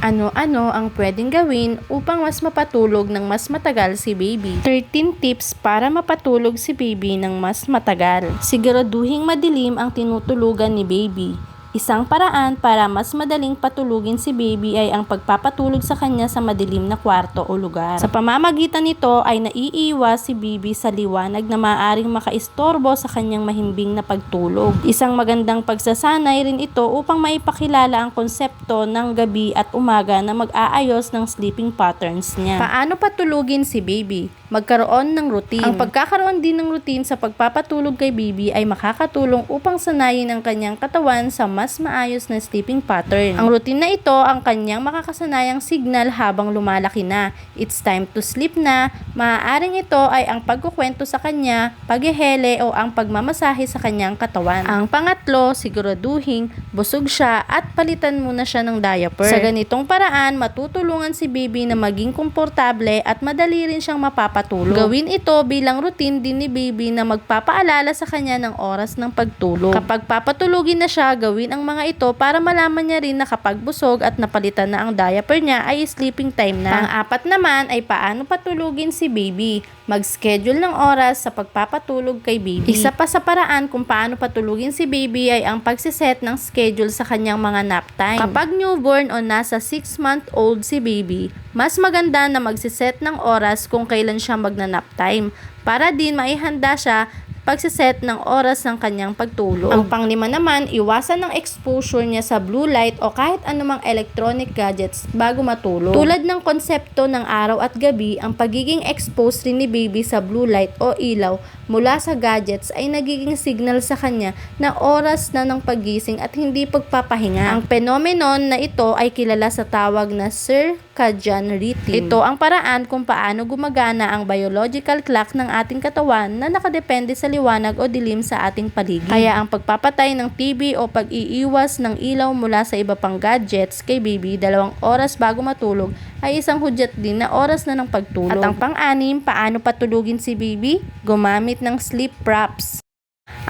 Ano-ano ang pwedeng gawin upang mas mapatulog ng mas matagal si baby? 13 tips para mapatulog si baby ng mas matagal. Siguraduhing madilim ang tinutulugan ni baby. Isang paraan para mas madaling patulugin si baby ay ang pagpapatulog sa kanya sa madilim na kwarto o lugar. Sa pamamagitan nito ay naiiwas si baby sa liwanag na maaaring makaistorbo sa kanyang mahimbing na pagtulog. Isang magandang pagsasanay rin ito upang maipakilala ang konsepto ng gabi at umaga na mag-aayos ng sleeping patterns niya. Paano patulugin si baby? Magkaroon ng routine. Ang pagkakaroon din ng routine sa pagpapatulog kay baby ay makakatulong upang sanayin ang kanyang katawan sa mas maayos na sleeping pattern. Ang routine na ito ang kanyang makakasanayang signal habang lumalaki na. It's time to sleep na. Maaaring ito ay ang pagkukwento sa kanya, paghehele o ang pagmamasahe sa kanyang katawan. Ang pangatlo, siguraduhin busog siya at palitan muna siya ng diaper. Sa ganitong paraan, matutulungan si baby na maging komportable at madali rin siyang mapapatulog. Gawin ito bilang routine din ni baby na magpapaalala sa kanya ng oras ng pagtulog. Kapag papatulugin na siya, gawin ang mga ito para malaman niya rin na kapag busog at napalitan na ang diaper niya ay sleeping time na. Pang-apat naman ay paano patulugin si baby. Mag-schedule ng oras sa pagpapatulog kay baby. Isa pa sa paraan kung paano patulugin si baby ay ang pagsiset ng schedule sa kanyang mga nap time. Kapag newborn o nasa 6 month old si baby, mas maganda na magsiset ng oras kung kailan siya magna-nap time para din maihanda siya pagsiset ng oras ng kanyang pagtulog. Ang panglima naman, iwasan ng exposure niya sa blue light o kahit anumang electronic gadgets bago matulog. Tulad ng konsepto ng araw at gabi, ang pagiging exposed rin ni baby sa blue light o ilaw mula sa gadgets ay nagiging signal sa kanya na oras na ng pagising at hindi pagpapahinga. Ang phenomenon na ito ay kilala sa tawag na circadian rhythm. Ito ang paraan kung paano gumagana ang biological clock ng ating katawan na nakadepende sa liwanag o dilim sa ating paligid. Kaya ang pagpapatay ng TV o pag-iiwas ng ilaw mula sa iba pang gadgets kay baby dalawang oras bago matulog ay isang hudyat din na oras na ng pagtulog. At ang pang-anim, paano patulugin si baby? Gumamit ng sleep props.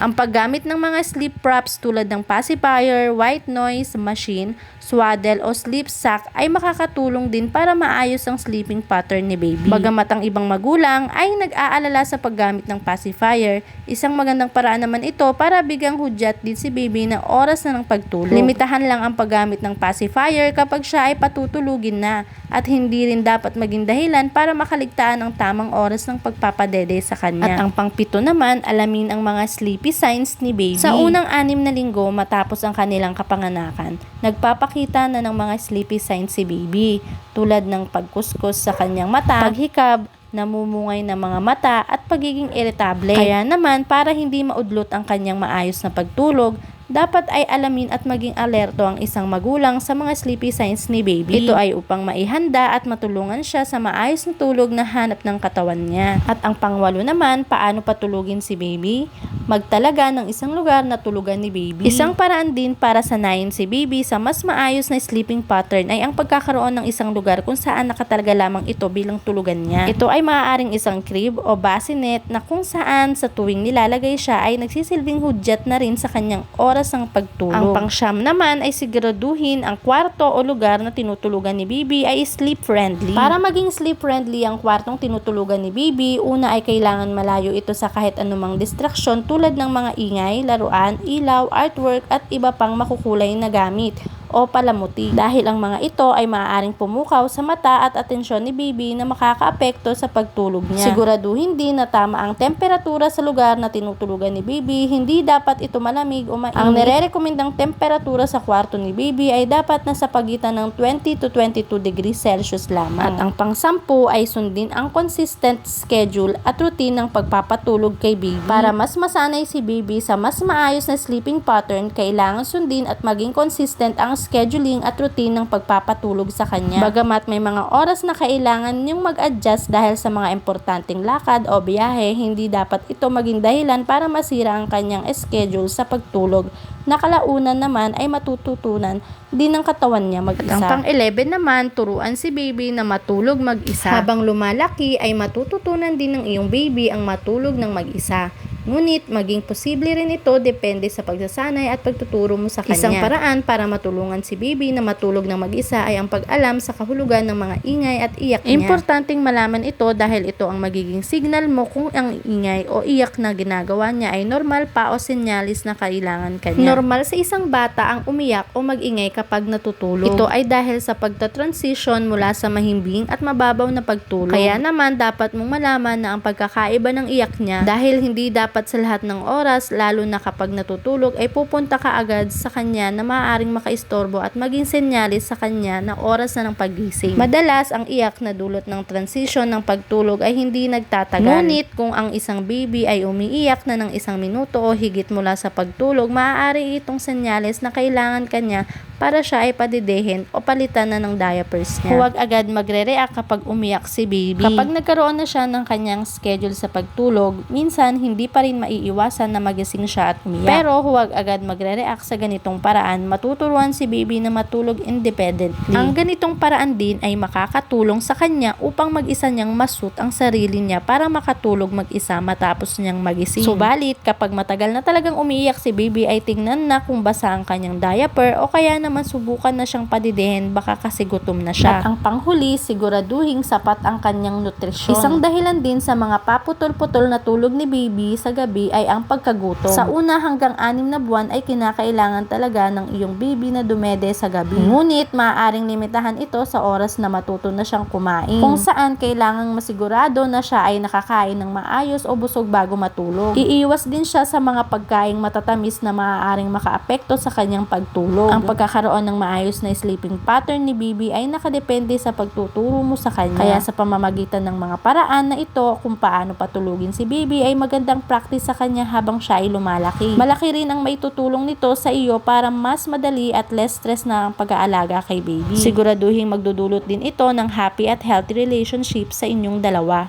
Ang paggamit ng mga sleep props tulad ng pacifier, white noise machine, swaddle o sleep sack ay makakatulong din para maayos ang sleeping pattern ni baby. Bagamat ang ibang magulang ay nag-aalala sa paggamit ng pacifier, isang magandang paraan naman ito para bigang hudyat din si baby na oras na ng pagtulog. Limitahan lang ang paggamit ng pacifier kapag siya ay patutulugin na at hindi rin dapat maging dahilan para makaligtaan ang tamang oras ng pagpapadede sa kanya. At ang pangpito naman, alamin ang mga sleepy signs ni baby. Sa unang anim na linggo matapos ang kanilang kapanganakan, nagpapakita na ng mga sleepy signs si baby tulad ng pagkuskus sa kanyang mata, paghikab, namumungay ng mga mata at pagiging irritable. Kaya naman para hindi maudlot ang kanyang maayos na pagtulog, dapat ay alamin at maging alerto ang isang magulang sa mga sleepy signs ni baby. Ito ay upang maihanda at matulungan siya sa maayos na tulog na hanap ng katawan niya. At ang pangwalo naman, paano patulugin si baby? Magtalaga ng isang lugar na tulugan ni baby. Isang paraan din para sanayin si baby sa mas maayos na sleeping pattern ay ang pagkakaroon ng isang lugar kung saan nakatalaga lamang ito bilang tulugan niya. Ito ay maaaring isang crib o bassinet na kung saan sa tuwing nilalagay siya ay nagsisilbing hudyat na rin sa kanyang oras ng pagtulog. Ang pangsyam naman ay siguraduhin ang kwarto o lugar na tinutulugan ni Bibi ay sleep friendly. Para maging sleep friendly ang kwartong tinutulugan ni Bibi, una ay kailangan malayo ito sa kahit anumang distraksyon tulad ng mga ingay, laruan, ilaw, artwork at iba pang makukulay na gamit o palamuti dahil ang mga ito ay maaaring pumukaw sa mata at atensyon ni baby na makakaapekto sa pagtulog niya. Siguraduhin din na tama ang temperatura sa lugar na tinutulugan ni baby, hindi dapat ito malamig o mainit. Ang nire-rekomendang temperatura sa kwarto ni baby ay dapat nasa pagitan ng 20 to 22 degrees Celsius lamang. At ang pangsampu ay sundin ang consistent schedule at routine ng pagpapatulog kay baby. Para mas masanay si baby sa mas maayos na sleeping pattern, kailangan sundin at maging consistent ang scheduling at routine ng pagpapatulog sa kanya. Bagamat may mga oras na kailangan niyong mag-adjust dahil sa mga importanteng lakad o biyahe, hindi dapat ito maging dahilan para masira ang kanyang schedule sa pagtulog. Nakalaunan naman ay matututunan din ng katawan niya mag-isa. Ang pang-11 naman, turuan si baby na matulog mag-isa. Habang lumalaki ay matututunan din ng iyong baby ang matulog ng mag-isa. Ngunit maging posible rin ito depende sa pagsasanay at pagtuturo mo sa kanya. Isang paraan para matulungan si baby na matulog ng mag-isa ay ang pag-alam sa kahulugan ng mga ingay at iyak niya. Importanteng malaman ito dahil ito ang magiging signal mo kung ang ingay o iyak na ginagawa niya ay normal pa o senyalis na kailangan kanya. Normal sa isang bata ang umiyak o mag-ingay kapag natutulog. Ito ay dahil sa pagta-transition mula sa mahimbing at mababaw na pagtulog. Kaya naman dapat mong malaman na ang pagkakaiba ng iyak niya dahil hindi dapat sa lahat ng oras lalo na kapag natutulog ay pupunta ka agad sa kanya na maaaring makaistorbo at maging senyalis sa kanya na oras na ng paggising. Madalas ang iyak na dulot ng transition ng pagtulog ay hindi nagtatagal. Ngunit kung ang isang baby ay umiiyak na ng isang minuto o higit mula sa pagtulog, maaari itong senyales na kailangan kanya para siya ay padidehin o palitan na ng diapers niya. Huwag agad magre-react kapag umiyak si baby. Kapag nagkaroon na siya ng kanyang schedule sa pagtulog, minsan hindi pa rin maiiwasan na magising siya at umiyak. Pero huwag agad magre-react sa ganitong paraan. Matuturuan si baby na matulog independently. Ang ganitong paraan din ay makakatulong sa kanya upang mag-isa niyang masut ang sarili niya para makatulog mag-isa matapos niyang magising. Subalit, kapag matagal na talagang umiiyak si baby ay tingnan na kung basa ang kanyang diaper o kaya naman subukan na siyang padidihin baka kasi gutom na siya. At ang panghuli, siguraduhing sapat ang kanyang nutrisyon. Isang dahilan din sa mga paputol-putol na tulog ni baby sa gabi ay ang pagkagutom. Sa una hanggang anim na buwan ay kinakailangan talaga ng iyong baby na dumede sa gabi. Ngunit maaaring limitahan ito sa oras na matuto na siyang kumain. Kung saan kailangang masigurado na siya ay nakakain ng maayos o busog bago matulog. Iiwas din siya sa mga pagkaing matatamis na maaaring makaapekto sa kanyang pagtulog. Ang pagkakaroon ng maayos na sleeping pattern ni baby ay nakadepende sa pagtuturo mo sa kanya. Kaya sa pamamagitan ng mga paraan na ito kung paano patulugin si baby ay magandang practice sa kanya habang siya ay lumalaki. Malaki rin ang maitutulong nito sa iyo para mas madali at less stress na ang pag-aalaga kay baby. Siguraduhin magdudulot din ito ng happy at healthy relationship sa inyong dalawa.